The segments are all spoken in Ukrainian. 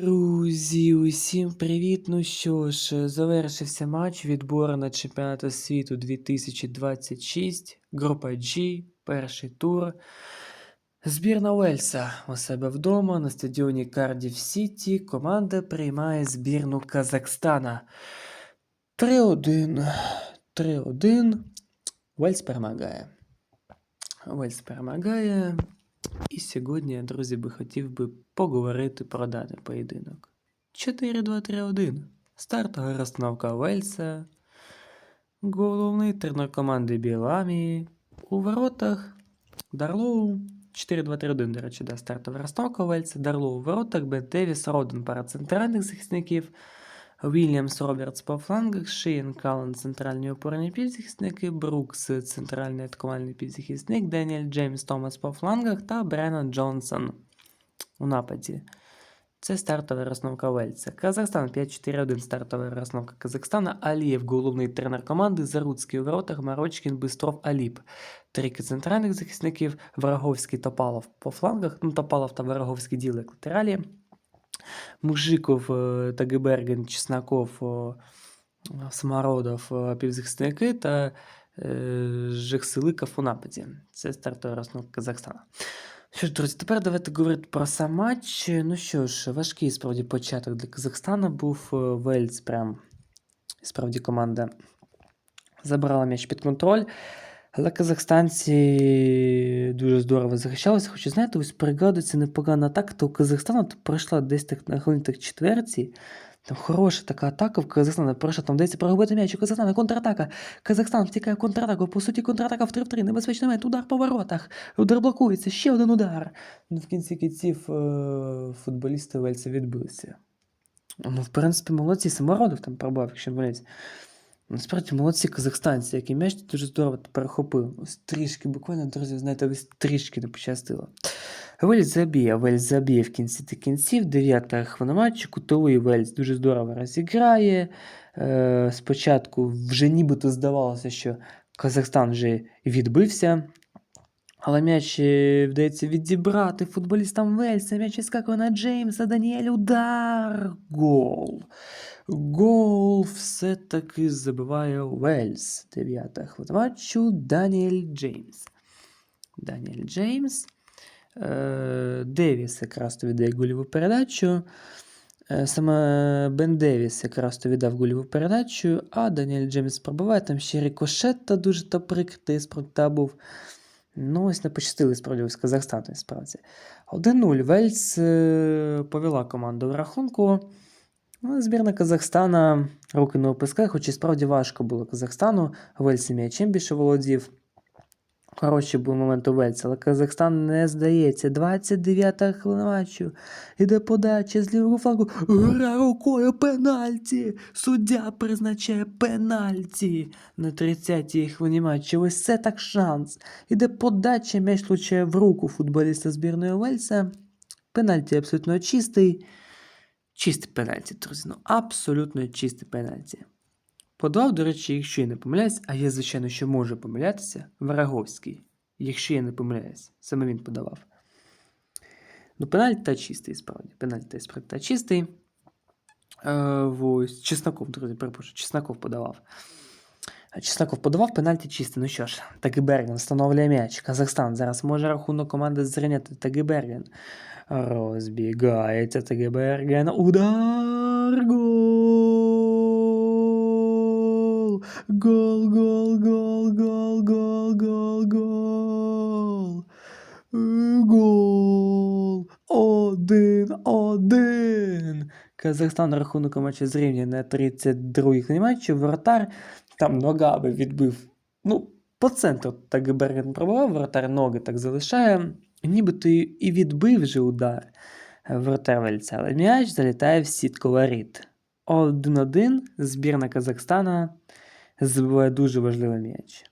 Друзі, усім привіт! Ну що ж, завершився матч відбору на чемпіонат світу 2026, група G, перший тур. Збірна Уельса у себе вдома на стадіоні Кардів Сіті. Команда приймає збірну Казахстана. 3-1. 3-1. Уельс перемагає. Уельс перемагає. І сьогодні, друзі, би хотів би поговорити про даний поєдинок. 4-2-3-1. Стартова розстановка Вельса. Головний тренер команди Біламі. У воротах Дарлоу. 4-2-3-1, до речі, да, стартова розстановка Вельса. Дарлоу у воротах, Бен Девіс, Роден пара центральних захисників. Вільямс Робертс по флангах, Шейн Каллен центральні опорні півзахисники, Брукс центральний атакувальний півзахисник, Деніель Джеймс Томас по флангах та Бреннан Джонсон у нападі. Це стартова розновка Вельса. Казахстан 5-4-1 стартова розновка Казахстана. Алієв, головний тренер команди, Заруцький у воротах, Марочкін, Бистров, Аліп. Трійки центральних захисників, Вороговський, Топалов по флангах. Ну, Топалов та Вороговський діли як латералі. Мужиков, е, Тагиберген, Чесноков, е, Самородов, е, півзахисники та Жексиликов у нападі. Це стартова розновка Казахстана. Що ж, друзі, тепер давайте говорити про сам матч. Ну що ж, важкий справді початок для Казахстана був Вельц. Прям справді команда забрала м'яч під контроль. Але казахстанці дуже здорово захищалися. Хочу знаєте, ось пригадується непогана атака, то у Казахстану пройшла десь так на хвилин так четверті. Там хороша така атака в Казахстана. Пройшла там десь прогубити м'яч у Казахстана, контратака. Казахстан втікає контратаку. По суті, контратака в 3 в 3. Небезпечний момент, удар по воротах. Удар блокується, ще один удар. Ну, в кінці кінців е- футболісти Вельса відбилися. Ну, в принципі, молодці, самородов там пробував, якщо не помиляюсь. Насправді молодці казахстанці, які м'яч дуже здорово перехопив. Ось трішки, буквально, друзі, знаєте, ось трішки не пощастило. Вельс забіє, Вельс забіє в кінці та кінців. Дев'ята хвилина матчу, кутовий Вельс дуже здорово розіграє. Е, спочатку вже нібито здавалося, що Казахстан вже відбився. Але м'яч е, вдається відібрати футболістам Вельса. М'яч іскакує на Джеймса, Даніель, удар. Гол. Гол все-таки забиває Вельс. Дев'ята хвилина матчу Даніель Джеймс. Даніель Джеймс. Е, Девіс якраз то віддає гольову передачу. Е, Саме Бен Девіс якраз то віддав гольову передачу, а Даніель Джеймс пробиває. Там ще рикошет дуже та прикритий спроти був. Ну, ось не пощастили справді з Казахстану, справді. 1-0. Вельс е, повела команду в рахунку. Ну, збірна Казахстана руки не опускає, хоч і справді важко було Казахстану. Вельс м'ячем більше володів. Хороші були моменти у Вельса, але Казахстан не здається. 29-та хвилина. Іде подача з лівого флангу. Гра рукою пенальті. Суддя призначає пенальті на 30-й хвилині матчу. Ось це так шанс. Іде подача, м'яч влучає в руку футболіста збірної Вельса. Пенальті абсолютно чистий. Чистий пенальті, друзі. Ну, абсолютно чисте пенальті. Подав, до речі, якщо я не помиляюсь, а я, звичайно, що можу помилятися, Враговський. Якщо я не помиляюсь, саме він подавав. Ну, пенальті та чистий, справді. Пенальті та справді та чистий. Е, ось, Чесноков, друзі, перепрошую, Чесноков подавав. Чесноков подавав пенальті чистий. Ну що ж, Тагиберген встановлює м'яч. Казахстан зараз може рахунок команди зрівняти. Тагиберген. Розбігається Тагиберген. Удар! Гол! Гол, гол, гол, гол, гол, гол, гол. Гол. Один, один. Казахстан рахунок матчу зрівнює на 32-й матчі. Воротар там ногами відбив. Ну, по центру так Берген пробував, воротар ноги так залишає. Нібито і- відбив вже удар воротар Вельця, але м'яч залітає в сітку воріт. 1-1. Збірна Казахстана забиває дуже важливий м'яч.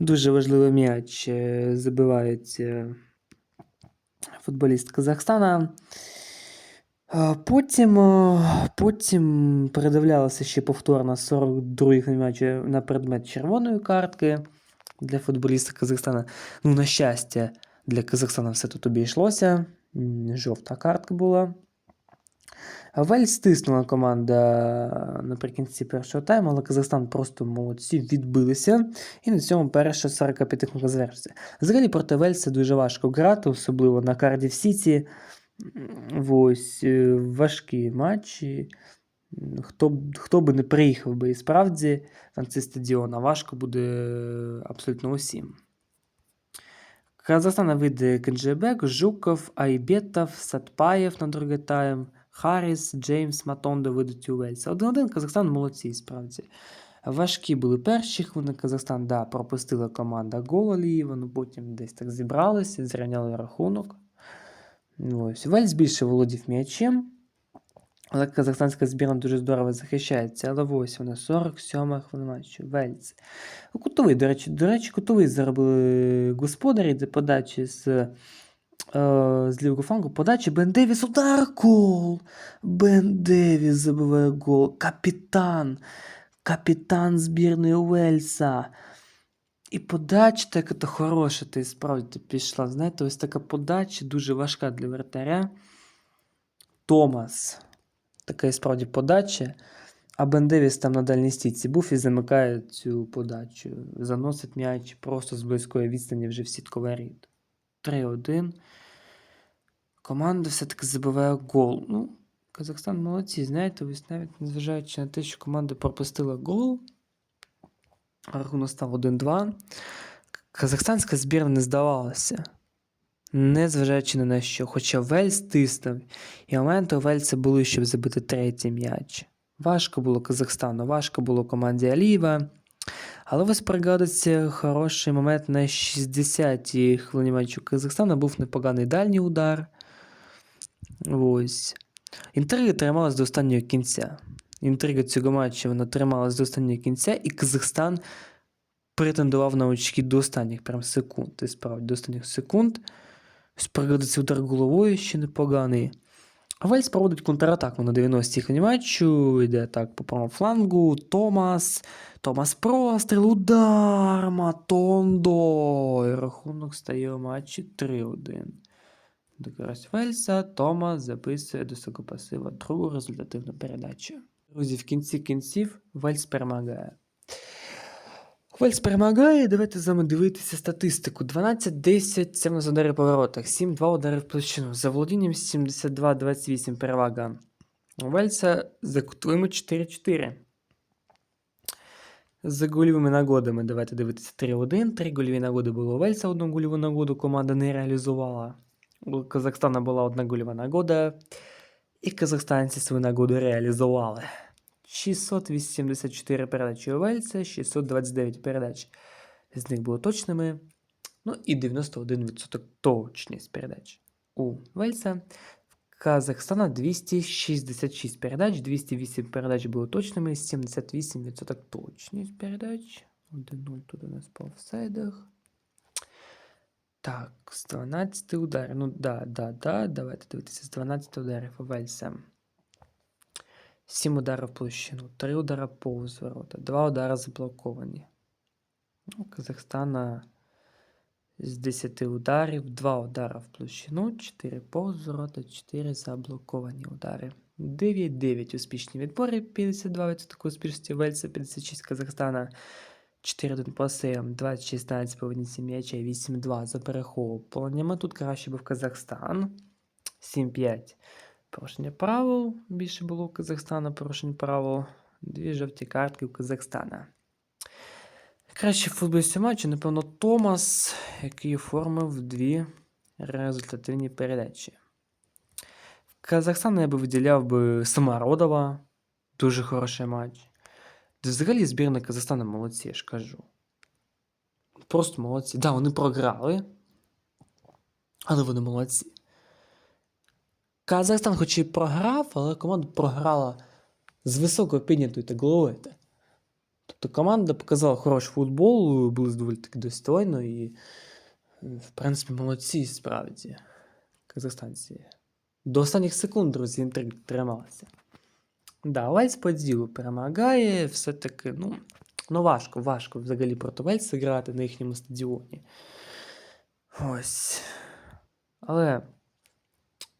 Дуже важливий м'яч е, забивають футболіст Казахстана. Потім, потім передивлялося ще повторно 42-й матчі на предмет червоної картки для футболіста Казахстана. Ну, на щастя, для Казахстана все тут обійшлося. Жовта картка була. Вельс стиснула команда наприкінці першого тайму, але Казахстан просто молодці відбилися. І на цьому перша 45 хвилин завершиться. Взагалі проти Вельса дуже важко грати, особливо на Кардів Сіті. Ось е, важкі матчі. Хто, хто би не приїхав би і справді на цей стадіон, а важко буде абсолютно усім. Казахстана вийде Кенджебек, Жуков, Айбетов, Сатпаєв на другий тайм, Харріс, Джеймс, Матондо вийдуть у Вельса. 1-1 Казахстан молодці, справді. Важкі були перші хвилини. Казахстан, да, пропустила команда гол Алієва, ну потім десь так зібралися, зрівняли рахунок. Ось. Вельс більше володів м'ячем. Але казахстанська збірна дуже здорово захищається. Але ось вона 47 хвилин матчу. Вельц. Кутовий, до речі, до речі, кутовий заробили господарі, де подачі з, е, з лівого флангу. Подачі Бен Девіс, удар, гол! Бен Девіс забиває гол. Капітан. Капітан збірної Уельса. І подача така то хороша, ти справді пішла. Знаєте, ось така подача дуже важка для вратаря. Томас. Така і справді подача. А Бен Девіс там на дальній стійці був і замикає цю подачу. Заносить м'яч просто з близької відстані вже в сітковий рід. 3-1. Команда все-таки забиває гол. Ну, Казахстан молодці, знаєте, ось навіть незважаючи на те, що команда пропустила гол, рахунок став 1-2. Казахстанська збірна не здавалася. Незважаючи на що, хоча Вельс тиснув, і моменти у Вельса були, щоб забити третій м'яч. Важко було Казахстану, важко було команді Алієва. Але ось пригадується хороший момент на 60-й хвилині матчу Казахстана був непоганий дальній удар. Ось. Інтрига трималась до останнього кінця. Інтрига цього матчу вона трималась до останнього кінця, і Казахстан претендував на очки до останніх прям секунд. І справді, до останніх секунд. Ось пригадується удар головою ще непоганий. А Вельс проводить контратаку на 90-й хвилині матчу. Йде так по правому флангу. Томас. Томас простріл. Удар. Матондо. І рахунок стає у матчі 3-1. До Вельса Томас записує до свого пасива другу результативну передачу. Друзі, в кінці кінців Вельс перемагає. Вельс перемагає, давайте з вами дивитися статистику. 12-10 це в нас удари по воротах, 7-2 удари в площину. За володінням 72-28 перевага. У Вельса за кутовими 4-4. За гольовими нагодами давайте дивитися 3-1. Три гольові нагоди було у Вельса, одну гольову нагоду команда не реалізувала. У Казахстана була одна гольова нагода, і казахстанці свою нагоду реалізували. 684 передачі у Вельса, 629 передач з них було точними. Ну і 91% точність передач у Вельса. В Казахстана 266 передач, 208 передач було точними, 78% точність передач. 1-0 тут у нас по офсайдах. Так, з 12 ударів. Ну да, да, да. Давайте дивитися з 12 ударів Вельса. 7 ударів площину, 3 удара повз ворота, 2 удари заблоковані. У Казахстана з 10 ударів, 2 удари в площину, 4 повз ворота, 4 заблоковані удари. 9-9 успішні відбори, 52% успішності Вельса, 56 Казахстана, 4-1 по сейвам, 2-16 по виніці м'яча, 8-2 за перехопленнями. Тут краще був Казахстан. 7-5 порушення правил. Більше було у Казахстана порушень правил. Дві жовті картки у Казахстана. Кращий футболіст матчу, напевно, Томас, який оформив дві результативні передачі. В Казахстан я би виділяв би Самародова. Дуже хороший матч. Взагалі збірна Казахстана молодці, я ж кажу. Просто молодці. Так, да, вони програли. Але вони молодці. Казахстан хоч і програв, але команда програла з високо піднятою та головою. Тобто команда показала хороший футбол, були доволі таки достойно і, в принципі, молодці справді. Казахстанці. До останніх секунд, друзі, інтриг трималися. Да, Вельс по ділу перемагає, все-таки, ну, ну важко, важко взагалі проти Вельса грати на їхньому стадіоні. Ось. Але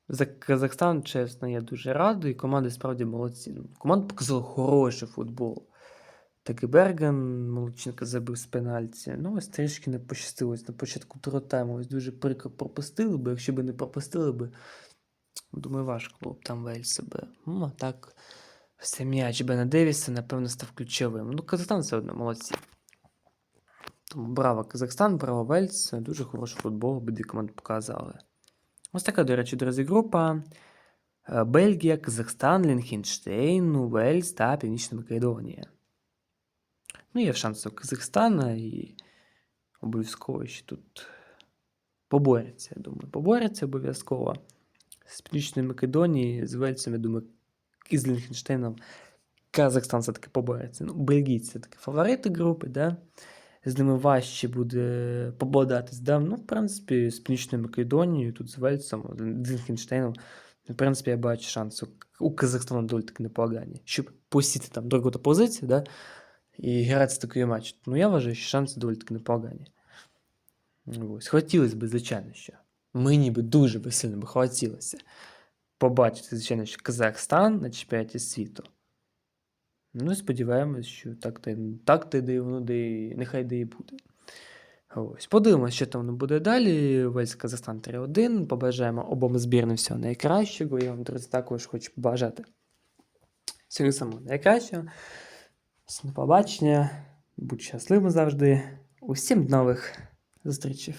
За Казахстан, чесно, я дуже радий. Команди справді молодці. Ну, Команда показала хороший футбол. Так і Берген Молодченко забив з пенальті. Ну, ось трішки не пощастило ось на початку другого тайму. Ось дуже прикро пропустили би. Якщо б не пропустили би, думаю, важко було б там Вельс себе. Ну, а так, все м'яч Бена Девіса, напевно, став ключовим. Ну, Казахстан все одно молодці. Тому браво Казахстан, браво Вельс. Дуже хороший футбол, обидві команди показали. Ось така, до речі, друзі, група. Е, Бельгія, Казахстан, Лінхенштейн, Уельс та Північна Македонія. Ну, є шанс у Казахстана і обов'язково ще тут поборються, я думаю. Поборються обов'язково. З Північної Македонії, з Вельсом, я думаю, і з Лінхенштейном Казахстан все-таки побореться. Ну, бельгійці все-таки фаворити групи, да? З ними важче буде пободатись. Да? Ну, в принципі, з Північною Македонією, тут з Вельсом, з Лінхенштейном, в принципі, я бачу шанс у, у Казахстана доволі таки непогані. Щоб посіти там другу позицію, да? і грати такий матч. Ну, я вважаю, що шанси доволі таки непогані. Ось. Хотілося б, звичайно, що. Мені би дуже би сильно би хотілося побачити, звичайно, що Казахстан на чемпіонаті світу. Ну, сподіваємось, що так то, так то де воно де, нехай де і буде. Ось. Подивимось, що там воно буде далі. Весь Казахстан 3-1. Побажаємо обом збірним всього найкращого. Я вам, друзі, також хочу побажати всього самого найкращого. До побачення. Будь щасливим завжди. Усім нових зустрічей.